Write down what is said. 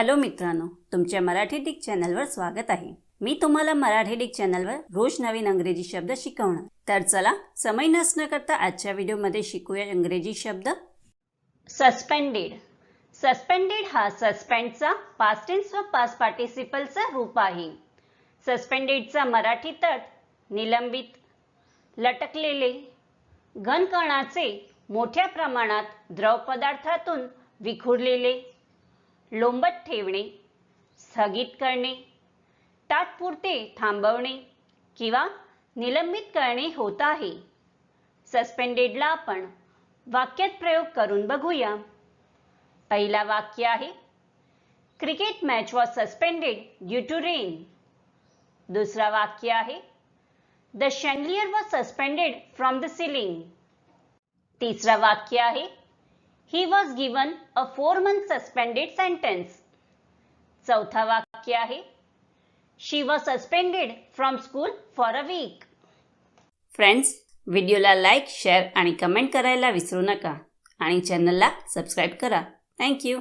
Hello मित्रांनो तुमच्या Marathi Dick चॅनलवर स्वागत आहे. मी तुम्हाला मराठी डिक चॅनलवर रोज नवीन अंग्रेजी शब्द शिकवणार. तर चला समय नसणं करता आजच्या व्हिडिओमध्ये शिकूया इंग्रजी शब्द. सस्पेंडेड सस्पेंडेड हा सस्पेंडचा पास्ट टेन्स व पास्ट पार्टिसिपलचा रूप आहे. सस्पेंडेडचा मराठी तट निलंबित लटकलेले घनकणाचे मोठ्या प्रमाणात द्रवपदार्थातून विखुरलेले लोंबत ठेवणे स्थगित करणे तात्पुरते थांबवणे किंवा निलंबित करणे होत आहे. सस्पेंडेडला आपण वाक्यात प्रयोग करून बघूया. पहिला वाक्य आहे cricket match was suspended due to rain. दुसरा वाक्य आहे the chandelier was suspended from the ceiling. तिसरा वाक्य आहे he was given a four month suspended sentence चौथा वाक्य आहे. She was suspended from school for a week friends व्हिडिओला लाईक शेअर आणि कमेंट करायला विसरू नका. आणि चॅनलला सबस्क्राईब करा. थँक्यू